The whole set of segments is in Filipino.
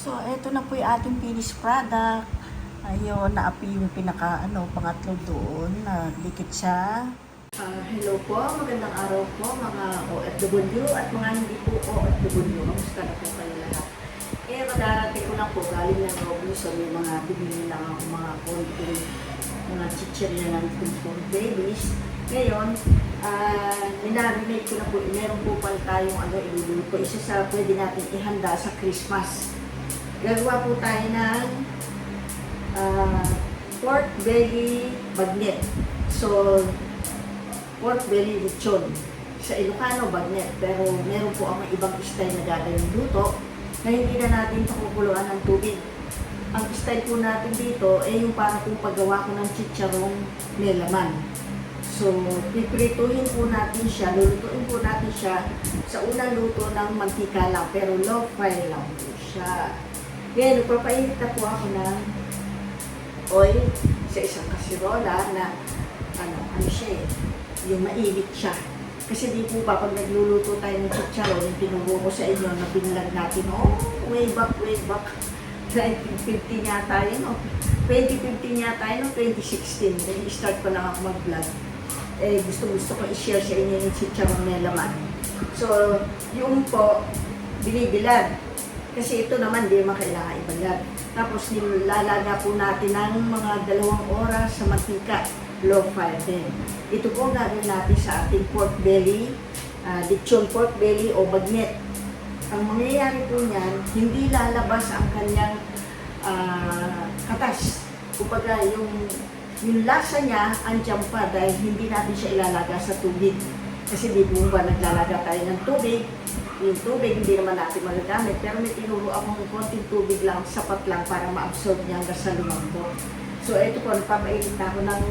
So, ito na po yung ating finished product. Ayun, naapi yung pinaka, ano, pangatlo doon. Nagdikit siya. Ah, hello po, magandang araw po mga OFW at mga hindi po OFW. Kamusta na po kayo lahat? Eh, madarating ko lang po galing ng Robinson yung mga bibili lang ako mga konting mga chichirya ng food babies. Ngayon, ah, minarinate ko na po, meron po pala tayong ano, iluluto. Isa sa pwede natin ihanda sa Christmas. Gagawa po tayo ng ah, pork belly bagnet. So, pork belly lechon. Sa Ilocano, bagnet. Pero meron po akong ibang style na gagawin luto na hindi na natin pakukuluan ng tubig. Ang style po natin dito ay yung para kung paggawa ko ng chicharong may. So, piprituhin po natin siya, lulutuin po natin siya sa unang luto ng mantika lang, pero low fry lang po siya. Ngayon, nagpapainit na po ako ng oil sa isang kasirola na ano, ano siya eh, yung mainit siya. Kasi di po ba pag nagluluto tayo ng chicharon, yung tinuro ko sa inyo na binlag natin, oh, way back, way back, 1950 yata yun, oh. 2015 yata yun, oh, 2016, nag-start ko lang ako mag-vlog. Eh, gusto gusto ko i-share sa inyo yung chicharon na laman. So, yung po, binibilad. Kasi ito naman, di naman kailangan ibalad. Tapos nilalaga po natin ng mga dalawang oras sa mantika, low fire din. Ito po gagawin natin sa ating pork belly, uh, lechon pork belly o bagnet. Ang mangyayari po niyan, hindi lalabas ang kanyang ah, katas. Kumbaga, yung, yung lasa niya, andyan pa dahil hindi natin siya ilalaga sa tubig. Kasi di ba naglalaga tayo ng tubig, yung tubig hindi naman natin magagamit, pero may tinuro akong konting tubig lang, sapat lang para ma-absorb niya hanggang sa lumambot. So ito po, nagpapainit na ako ng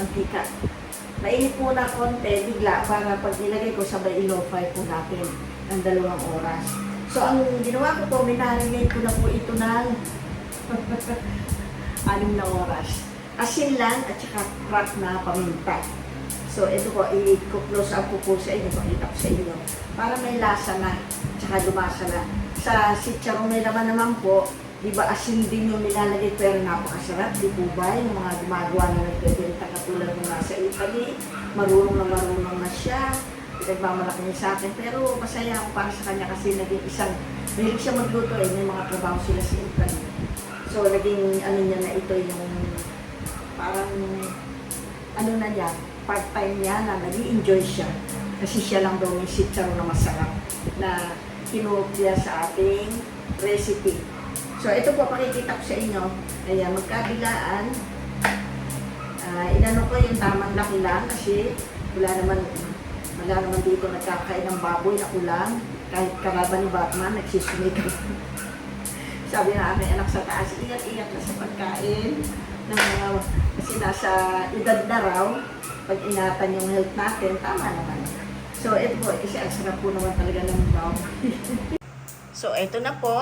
mantika. Mainit muna konti, bigla, para pag nilagay ko sabay ilo-fry po natin ng dalawang oras. So ang ginawa ko po, minarinate ko na po ito ng anim na oras. Asin lang at saka crack na paminta. So, ito po, i-close up ko po sa inyo, pakita ko sa inyo. Para may lasa na, tsaka lumasa na. Sa sitsarong may laman naman po, di ba asin din yung nilalagay pero napakasarap, di po ba? Yung mga gumagawa na nagbebenta katulad ng nasa Italy, marunong na marunong na siya, pinagmamalaki niya sa akin. Pero masaya ako para sa kanya kasi naging isang, mahilig siya magluto eh, may mga trabaho sila sa Italy. So, naging ano niya na ito yung parang ano na niya, part-time niya na nag enjoy siya. Kasi siya lang daw may sitsaro na masarap na kinopya sa ating recipe. So, ito po, pakikita ko sa inyo. Ayan, magkabilaan. Ah, inano ko yung tamang laki lang kasi wala naman wala naman dito nagkakain ng baboy na ulam. Kahit kalaban ni Batman, nagsisumikap. Sabi na aking anak sa taas, ingat-ingat na sa pagkain ng mga, kasi nasa edad na raw, pag ingatan yung health natin, tama naman. So, ito po, kasi ang sarap po naman talaga ng baboy. so, ito na po.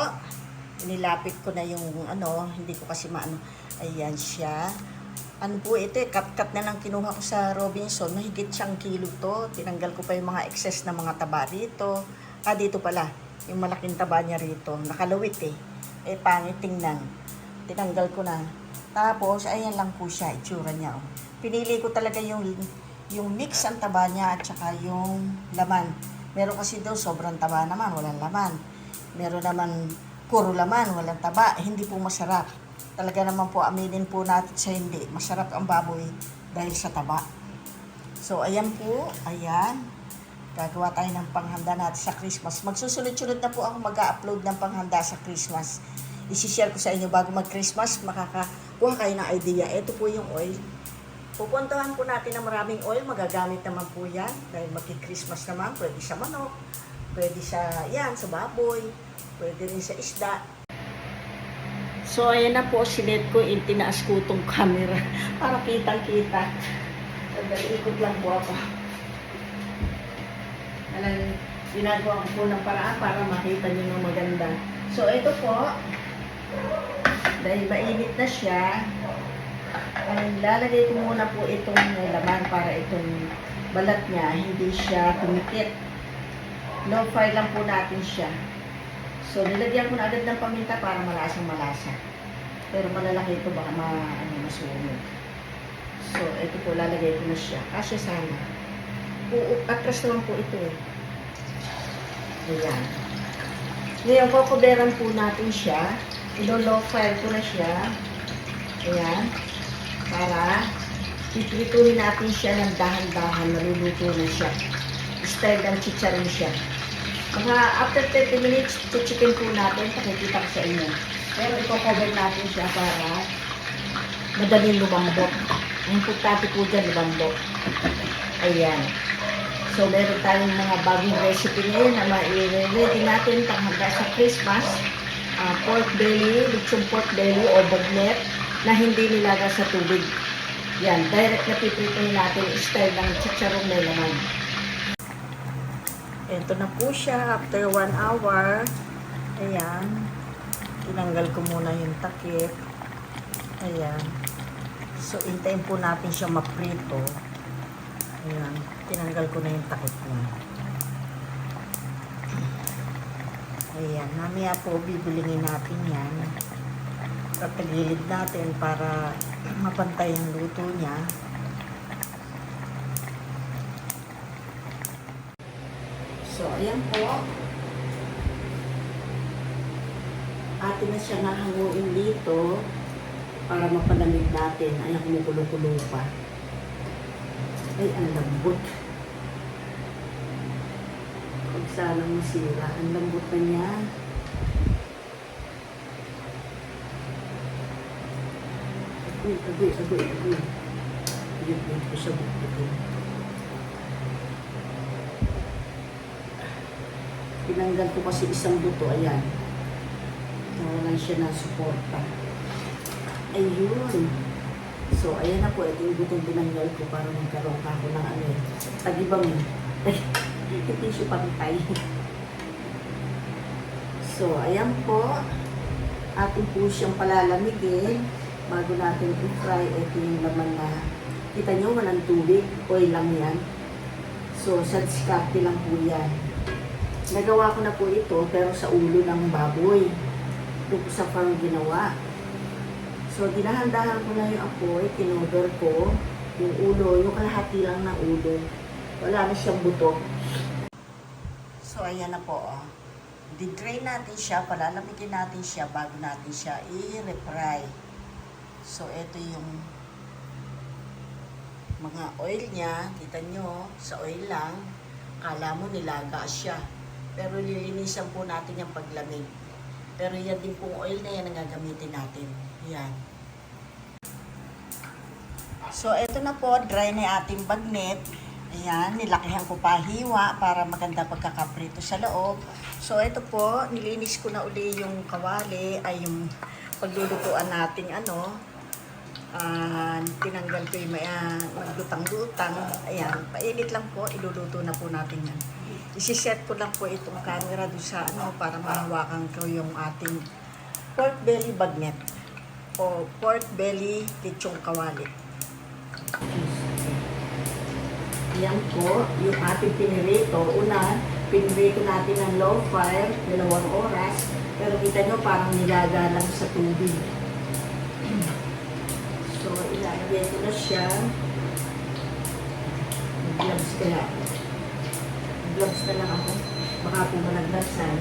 Nilapit ko na yung ano, hindi ko kasi maano. Ayan siya. Ano po ito eh, cut-cut na lang kinuha ko sa Robinson. Mahigit siyang kilo to. Tinanggal ko pa yung mga excess na mga taba rito. Ah, dito pala. Yung malaking taba niya rito. Nakalawit eh. Eh, pangit tingnan. Tinanggal ko na. Tapos, ayan lang po siya, itsura niya. Oh. Pinili ko talaga yung yung mix ang taba niya at saka yung laman. Meron kasi daw sobrang taba naman, walang laman. Meron naman puro laman, walang taba. Hindi po masarap. Talaga naman po, aminin po natin sa hindi. Masarap ang baboy dahil sa taba. So, ayan po. Ayan. Gagawa tayo ng panghanda natin sa Christmas. Magsusunod-sunod na po ako mag-upload ng panghanda sa Christmas. Isishare ko sa inyo bago mag-Christmas, makakakuha kayo ng idea. Ito po yung oil. Pupuntahan po natin ng maraming oil. Magagamit naman po yan. Dahil magki-Christmas naman. Pwede sa manok. Pwede sa, yan, sa baboy. Pwede rin sa isda. So, ayan na po, sinet ko, intinaas ko itong camera para kitang-kita. Sandali, ikot lang po ako. Alam, ginagawa ko po ng paraan para makita niyo ng maganda. So, ito po, dahil mainit na siya, ay lalagay ko muna po itong laman para itong balat niya, hindi siya tumikit. Low fry lang po natin siya. So, nilagyan ko na agad ng paminta para malasang malasa. Pero malalaki ito, baka ma, ano, masunog. So, ito po, lalagay ko na siya. Kasi sana. Oo, atras naman po ito eh. Ayan. Ngayon, kukuberan po natin siya. Ilo-low fire ko na siya. Ayan. Para piprituhin natin siya ng dahan-dahan. Maluluto na siya. Style ng chicharon siya. Mga after 30 minutes, chichikin po natin. Pakikita ko sa inyo. Pero i-cover natin siya para madaling lumambot. Ang importante po dyan, lumambot. Ayan. So, meron tayong mga bagong recipe ngayon na ma-ready natin panghanda sa Christmas. Ah, pork belly, lechong pork belly o bagnet na hindi nilaga sa tubig. Yan, direct na pipritoin natin style ng chicharon may laman. Ito na po siya after one hour. Ayan. Tinanggal ko muna yung takip. Ayan. So, intayin po natin siya maprito. Ayan. Tinanggal ko na yung takip niya. Ayan. Mamaya po, bibilingin natin yan. Tatagilid natin para mapantay ang luto niya. So, ayan po. Atin na siya nahanguin dito para mapalamig natin. Ay, kumukulo-kulo pa. Ay, ang lambot. Huwag sanang masira. Ang lambot na niya. Agoy, agoy, agoy, agoy. Yun, yun ko sa bukit. Tinanggal ko kasi isang buto, ayan. Nawalan siya ng suporta. Ayun. So, ayan na po. Ito yung butong binanggal ko para magkaroon ka ako ng ano eh. Tagibang eh. Ay, tissue pantay. So, ayan po. Atin po siyang palalamigin bago natin i-fry. Ito yung laman na kita nyo, walang tubig. Oil lang yan. So, sa lang po yan. Nagawa ko na po ito pero sa ulo ng baboy. Ito po sa farm ginawa. So, dinahandahan ko na yung apoy, kinover ko, yung ulo, yung kalahati lang ng ulo. Wala na siyang buto. So, ayan na po. Oh. Di-drain natin siya, palalamigin natin siya bago natin siya i-refry. So, ito yung mga oil niya. Kita nyo, sa oil lang, kala mo nilaga siya. Pero lilinisan po natin yung paglamig. Pero yan din pong oil na yan ang gagamitin natin. Yan. So, ito na po, dry na yung ating bagnet. Ayan, nilakihan ko pa hiwa para maganda pagkakaprito sa loob. So, ito po, nilinis ko na uli yung kawali, ay yung paglulutuan nating ano, ah, tinanggal ko yung may uh, maglutang-lutang. Ayan, painit lang po, iluluto na po natin yan. Isiset ko lang po itong camera doon sa ano para mahawakan ko yung ating pork belly bagnet o pork belly lechong kawali. Yan po, yung ating pinirito. Una, pinirito natin ng low fire, dalawang oras. Pero kita nyo, parang nilaga lang sa tubig. Ko na siya. Gloves kaya. Gloves na lang ako. Baka po malaglasan.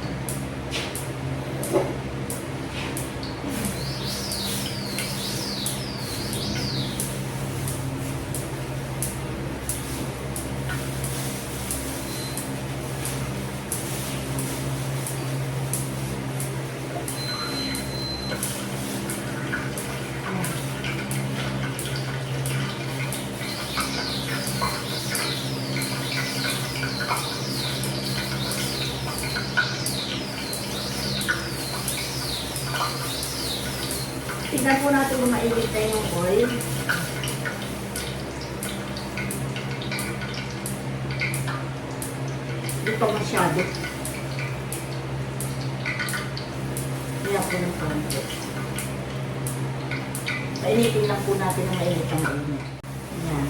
natin ang mainit ang mainit. Ayan.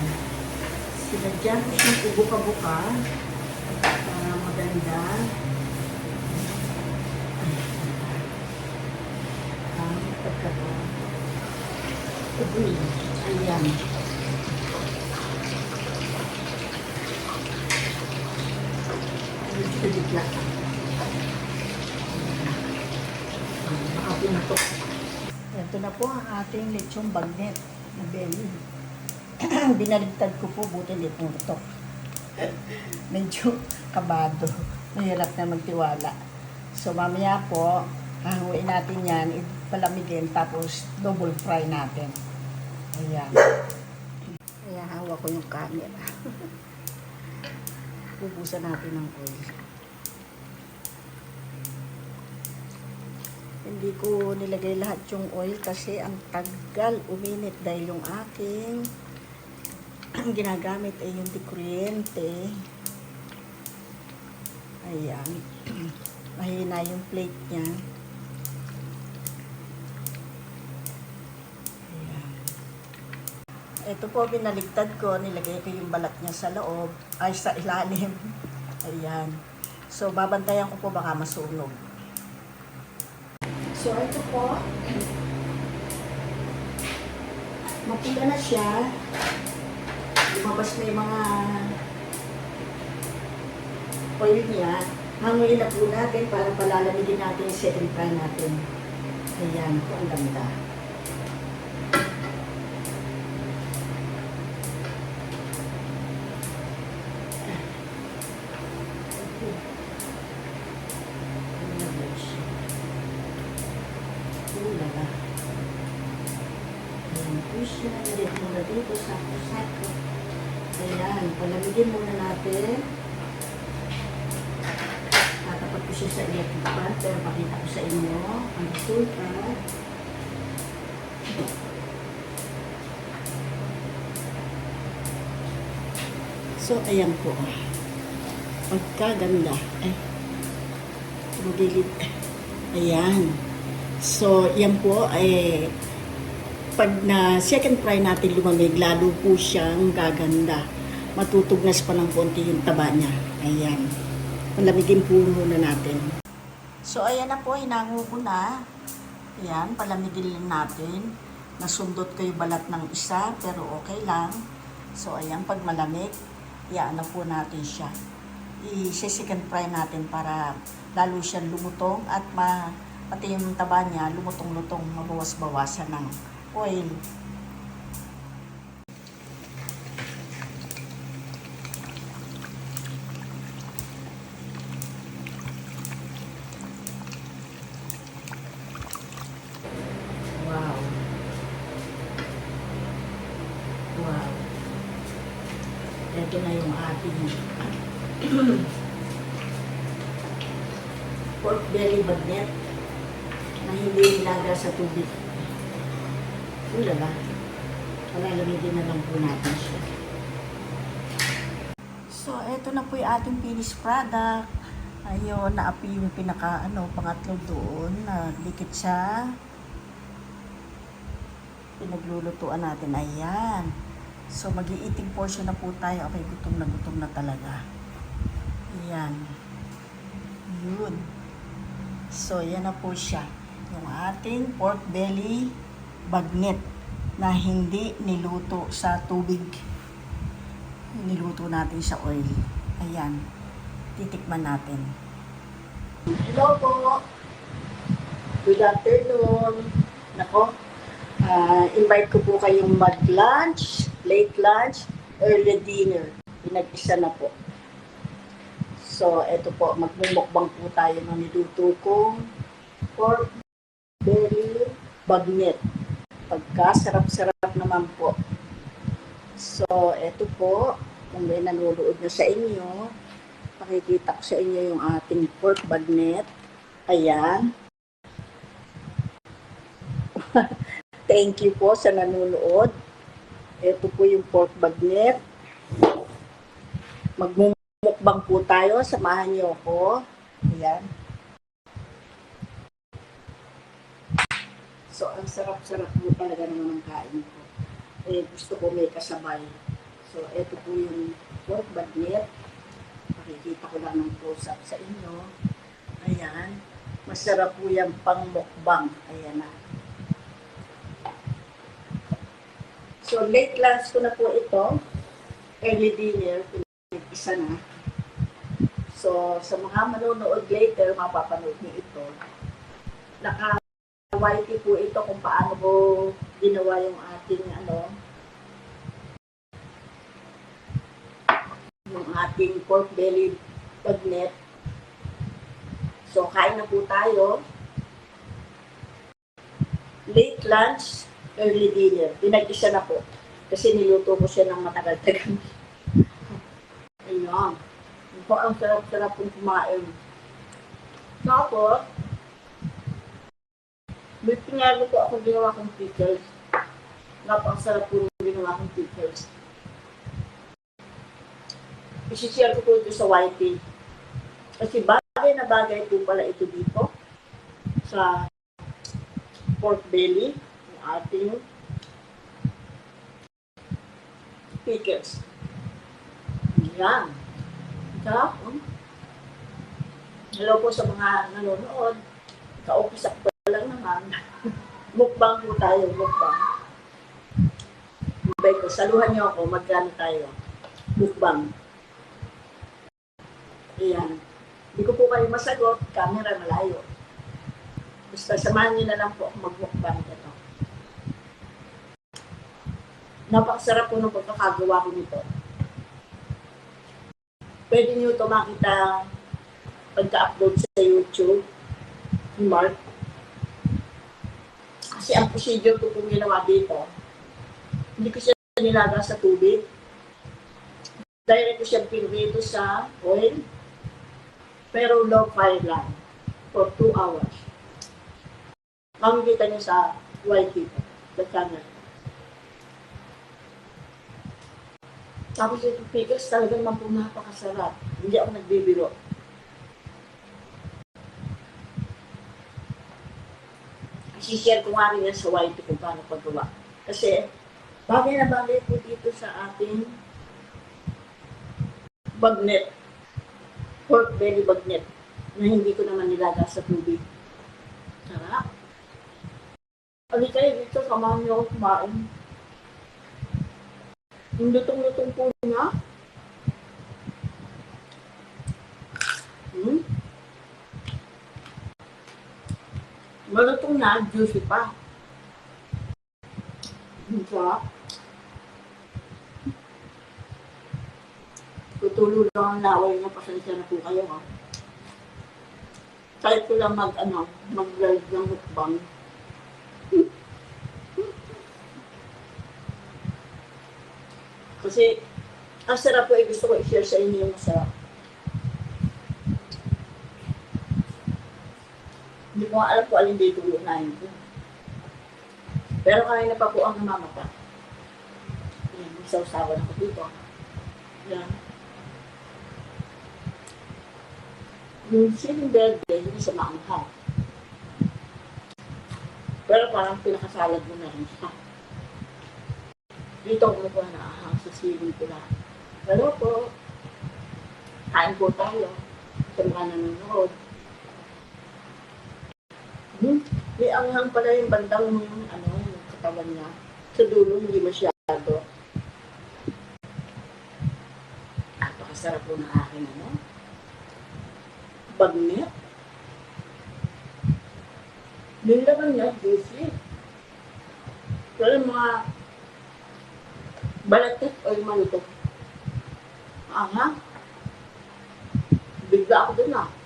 Sinadyan ko siyang bubuka-buka para maganda. Ang pagkaka. Ubuy. Ayan. Medyo bigla. Baka pinatok. Ito na po ang ating lechong bagnet belly. Binaligtad ko po, buti hindi pumutok. Medyo kabado. Mahirap na magtiwala. So mamaya po, hahanguin natin yan, ipalamigin, tapos double fry natin. Ayan. Kaya hawak ko yung camera. Bubusan natin ng oil. Hindi ko nilagay lahat yung oil kasi ang tagal uminit dahil yung aking ang ginagamit ay yung di kuryente. Ayan. Mahina yung plate niya. Ito po, binaligtad ko. Nilagay ko yung balat niya sa loob. Ay, sa ilalim. Ayan. So, babantayan ko po baka masunog. So, ito po. Mapula na siya. Lumabas na yung mga oil niya. Hanguin na po natin para palalamigin natin yung second fry natin. Ayan po, ang ganda. Po siya. Nilagay muna dito sa kusako. Ayan, palamigin muna natin. Tatapat ko siya sa electric fan, pero pakita ko sa inyo ang resulta. So, ayan po. Pagkaganda. Ay, magilid. Ayan. So, yan po ay pag na second fry natin lumamig, lalo po siyang gaganda. Matutugnas pa ng konti yung taba niya. Ayan. Palamigin po muna natin. So, ayan na po, hinango ko na. Ayan, palamigin lang natin. Nasundot ko yung balat ng isa, pero okay lang. So, ayan, pag malamig, iyaan na po natin siya. I-second fry natin para lalo siyang lumutong at ma pati yung taba niya lumutong-lutong, mabawas-bawasan ng oil. Wow. Wow. Ito na yung ating pork belly bagnet na hindi nilaga sa tubig. Ulala. Palalamigin na lang po natin siya. Eto na po yung ating finished product. Ayun, naapi yung pinaka, ano, pangatlo doon. Nagdikit siya. Pinaglulutuan natin. Ayan. So, mag-i-eating portion na po tayo. Okay, gutom na gutom na talaga. Ayan. Yun. So, yan na po siya. Yung ating pork belly bagnet na hindi niluto sa tubig. Niluto natin sa oil. Ayan. Titikman natin. Hello po. Good afternoon. Nako, ah, invite ko po kayong mag-lunch, late lunch, early dinner. Pinag-isa na po. So, eto po, magmumukbang po tayo ng niluto kong pork belly bagnet. Pagkasarap-sarap naman po. So, eto po, kung may nanonood na sa inyo, pakikita ko sa inyo yung ating pork bagnet. Ayan. Thank you po sa nanonood. Ito po yung pork bagnet. Magmumukbang po tayo. Samahan niyo ako. Ayan. So, ang sarap-sarap po talaga naman ang kain ko. Eh, gusto ko may kasabay. So, ito po yung pork bagnet. Pakikita ko lang ng close-up sa inyo. Ayan. Masarap po yung pang mukbang. Ayan na. So, late lunch ko na po ito. Early dinner, isa na. So, sa mga manonood later, mapapanood niyo ito. Naka-YT po ito kung paano ko ginawa yung ating ano, yung ating pork belly bagnet. So, kain na po tayo. Late lunch, early dinner. Pinag-isa na po. Kasi niluto ko siya ng matagal-tagal. Ayan. Ang sarap-sarap kong kumain. Tapos, may pinalo ko ako ginawa kong pickles. Napakasarap po yung ginawa kong pickles. Isishare ko po ito sa YT. Kasi bagay na bagay po pala ito dito sa pork belly, yung ating pickles. Yan. Sarap. oh. Hello po sa mga nanonood. Kaupisak pa naman. mukbang po tayo, mukbang. Mabay ko, saluhan niyo ako, magkano tayo. Mukbang. Ayan. Hindi ko po kayo masagot, camera malayo. Basta samahan niyo na lang po magmukbang ito. Napakasarap po ng pagkakagawa ko nito. Pwede niyo ito makita pagka-upload sa YouTube Mark. Kasi ang procedure ko kung ginawa dito, hindi ko siya nilaga sa tubig. Direct ko siya pinrito sa oil, pero low fire lang for 2 hours. Makikita niyo sa YT, the channel. Tapos ito pickles talagang napakasarap. Hindi ako nagbibiro. Isishare ko nga rin yan sa YT kung paano paggawa. Kasi bagay na bagay po dito sa ating bagnet. Pork belly bagnet na hindi ko naman nilaga sa tubig. Sarap. Ali kayo dito, samahan niyo ako kumain. Yung lutong-lutong po niya. Hmm? Malutong na, juicy pa. Ang sarap. Tutulo lang ang laway niya, pasensya na po kayo ha. Kahit ko lang mag, ano, mag-live ng mukbang. Kasi, ang sarap po, eh, gusto ko i-share sa inyo yung masarap. Ko alam kung alin dito unahin ko. Pero kanina pa po ang namamata. Yan, magsawsawan ako dito. Yan. Yung siling verde, hindi sa maanghang. Pero parang pinakasalad mo na rin siya. Dito ako kumukuha na ahang sa siling pula. Pero po, kain po tayo sa mga nanonood. Hmm? May anghang pala yung bandang ano, yung katawan niya. Sa dulo, hindi masyado. Napakasarap po ng aking ano. Bagnet. Yung laman niya, juicy. Pero yung mga balatik o yung malutok. Anghang. Bigla ako dun ah.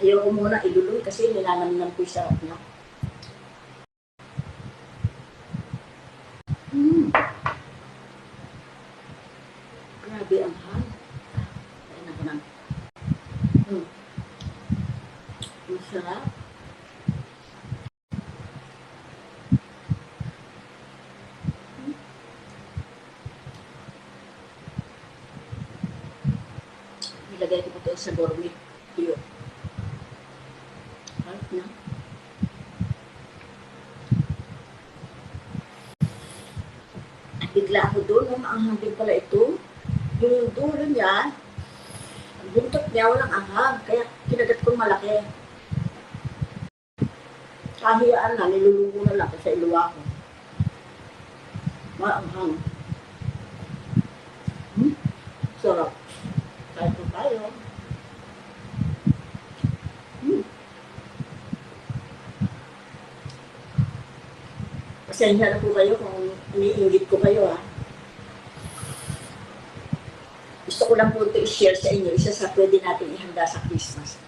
Ayaw muna ilulong kasi nilalaminan ko yung sarap niya. Mm. Grabe ang hal. Kain ako ng... Mm. Ang sarap. Mm. Nilagay ko po ito sa gourmet. Bigla ako doon, nung anghang din pala ito. Yung dulo niya, ang buntot niya walang anghang, kaya kinagat kong malaki. kahiyaan na, nilulugo na lang sa iluwa ko. Maanghang. Hmm? Sarap. Kahit po tayo. Hmm. Pasensya na po kayo kung iniinggit ko kayo ah. Gusto ko lang po ito i-share sa inyo. Isa sa pwede natin ihanda sa Christmas.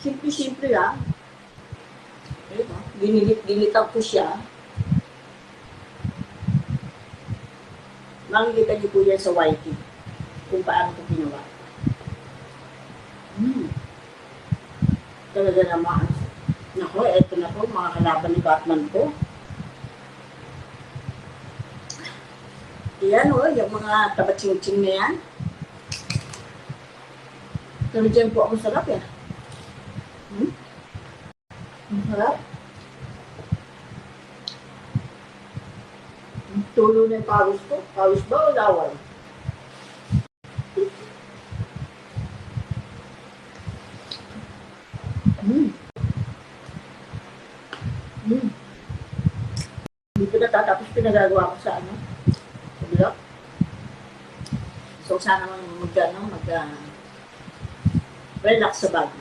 Simple-simple lang. Ayun, ah. Ginilip-gilitaw ko siya. Makikita niyo po yan sa YT kung paano ko ginawa. Hmm. Talaga naman. Nako, eto na po, mga kalaban ni Batman ko. Yan o, yung mga tabatsing-tsing na yan. Pero dyan po ako sarap yan. Hmm? Ang sarap. Ang Tulo na yung pawis ko. Pawis ba o laway? Hmm. Hmm. Hindi ko natatapos pinagagawa ko sa ano. Blog. So sana naman mag, ano, mag, ah, relax sa bago.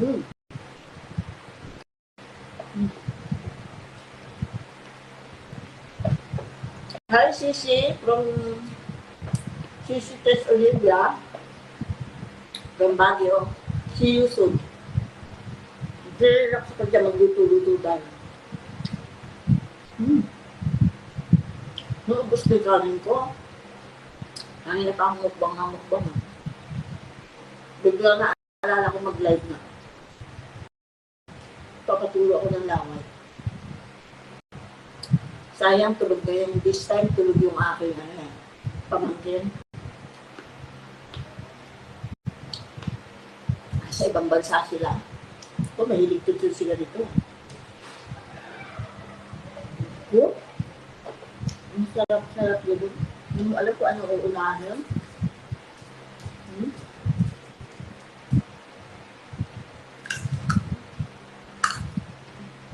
Hmm. Hmm. Hi, Sisi, from Sisi Tess Olivia, from Baguio. See you soon. Relax ka dyan, magluto-luto tayo. Hmm. Na yung kanin ko. Kanina pa ang mukbang na mukbang. ah. Bigla na alala ko mag-live na. Papatulo ako ng laway. Sayang tulog na yung this time tulog yung aking ano eh, pamangkin. Sa ibang bansa sila. Ito, mahilig tutul sila dito. Yo. Ang sarap-sarap yun. Hindi mo alam kung ano uunahin. Hmm?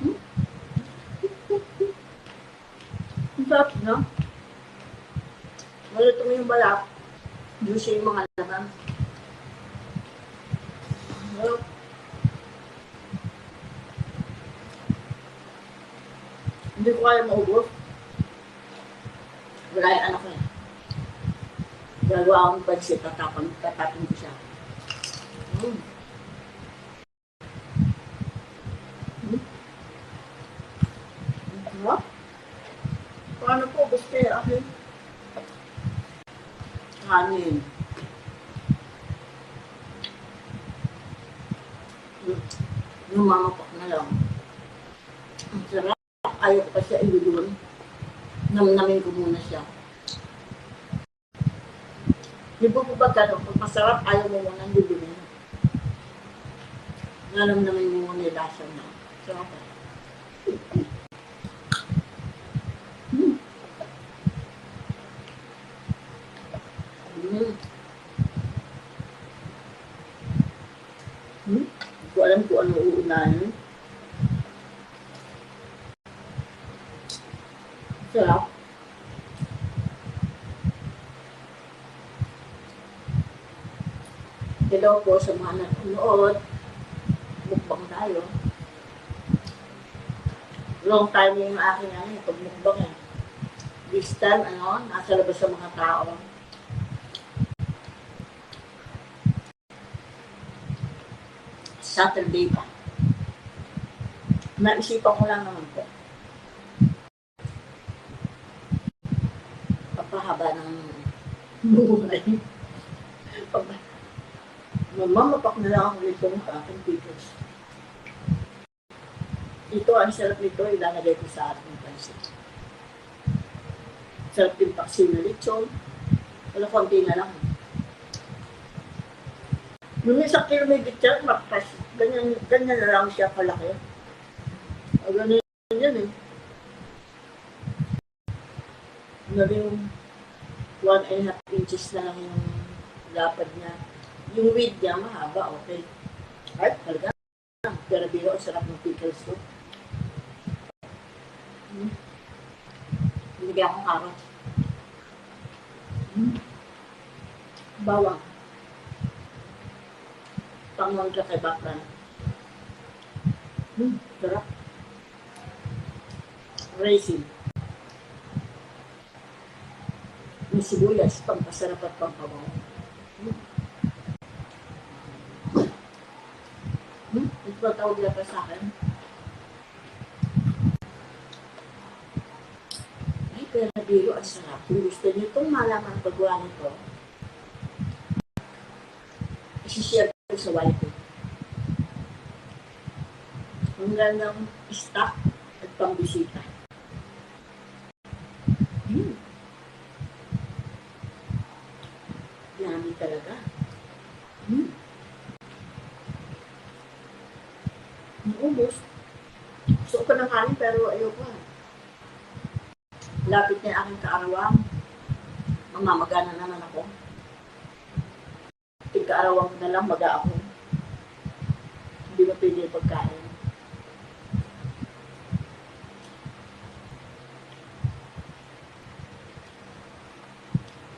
Hmm? Ang sarap, no? Malito mo yung balak. Juicy yung mga laman. Sarap. Hindi ko kaya maubos. Wala yung anak ko eh. Gagawa akong pansit, tatapon, tatapon ko siya. Mm. Mm. Ang sarap. Paano po, gusto eh, akin? Kanin. Mm. Lumamapak na lang. Ang sarap. Ayaw ko pa siya ilulun. Namnamin ko muna siya. Di ba po ba gano'n? Pag masarap, ayaw mo muna lulunin. Nanamnamin mo muna yung lasa na. Sarap. Hmm. Hmm. Hmm. Hindi ko alam kung ano uunahin. Sarap. Hello po sa mga nanonood. Mukbang tayo. Long time yung aking ano, eh, pagmukbang eh. This ano, nasa labas sa mga tao. Saturday pa. Naisipan ko lang naman po. Papahaba ng buhay. Mamapak na lang ako nito ng aking pictures. Ito, ang sarap nito, ilalagay ko sa ating pansit. Sarap din paksin na lechon. Wala konti na lang. Nung isang kilo may bitchat, makas. Ganyan, ganyan na lang siya kalaki. O ganyan yan eh. Ano yung one and a half inches na lang yung lapad niya. Yung width niya mahaba, okay. Ay, talaga. Pero biro, ang sarap ng pickles ko. Mm. Binigyan akong carrot. Mm. Bawang. Pangwang ka kay Baklan. Mm. Sarap. Raisin. Yung sibuyas, pampasarap at pampabaw. Mm. Hmm? Ito ba tawag nila pa sa akin? Ay, pero biro, ang sarap. Kung gusto niyo itong malaman paggawa nito, isi-share ko sa wife ko. Ang gandang stock at pambisita. Hmm. Yummy talaga. Hmm. Naubos. Gusto ko ng kanin pero ayoko. ah. Lapit na yung aking kaarawang. Mamamagana naman ako. Tigkaarawang ko na lang maga ako. Hindi mo pwede pagkain.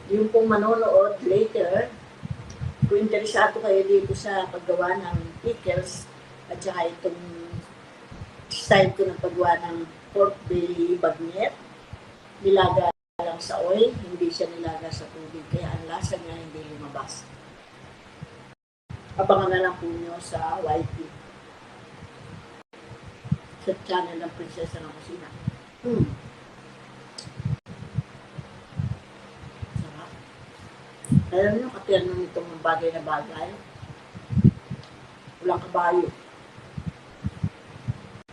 Yung pong manonood later, kung interesado kayo dito sa paggawa ng pickles, at saka itong style ko ng paggawa ng pork belly bagnet. Nilaga lang sa oil, siya nilaga sa tubig. Kaya ang lasa niya hindi lumabas. Abangan na lang po nyo sa YT. Sa channel ng Prinsesa ng Kusina. Hmm. Sarap. Alam niyo, kapirano nitong bagay na bagay. Walang kabayo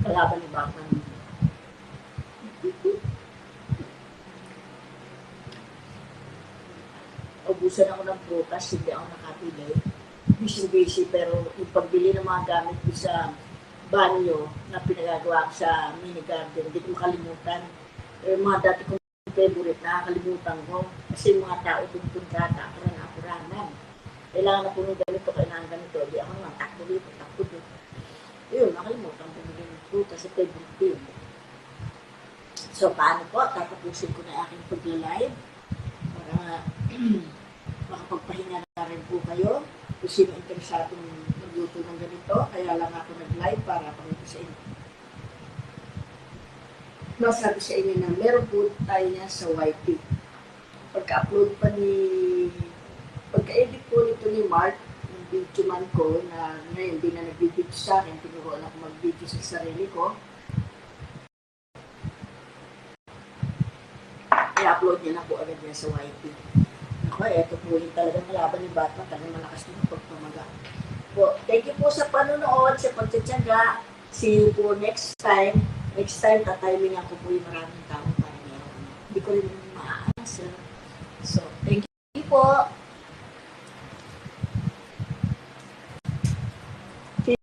kalaban ni Batman. Ubusan ako ng prutas, hindi ako nakabili. Busy-busy, pero yung pagbili ng mga gamit ko sa banyo na pinagagawa ko sa mini garden, hindi ko makalimutan. Eh, mga dati kong favorite, nakakalimutan ko. Kasi mga tao pupunta, takaran ako raman. Kailangan ako ng ganito, kailangan ganito. Di ako naman, takbo dito, takbo dito. Yun, nakalimutan ko ng fruta sa favorite yun. So, paano po? Tatapusin ko na aking pagla-live para makapagpahinga na rin po kayo. Kung sino interesadong magluto ng ganito, kaya lang ako nag-live para pangito sa inyo. Masabi sa inyo na meron po tayo niya sa YT. Pagka-upload pa ni... Pagka-edit po nito ni Mark, yung video man ko na ngayon hindi na nag-video sa akin, tinuruan ako mag-video sa sarili ko. i-upload niya na po agad niya sa YT. Ako, eto po yung talagang laban ni Batman. Talagang malakas na pagpamaga. Po, thank you po sa panonood, sa pagtsatsaga. See you po next time. Next time, tatimin ako po yung maraming tao para meron. Hindi ko rin maa-answer. So, thank you po.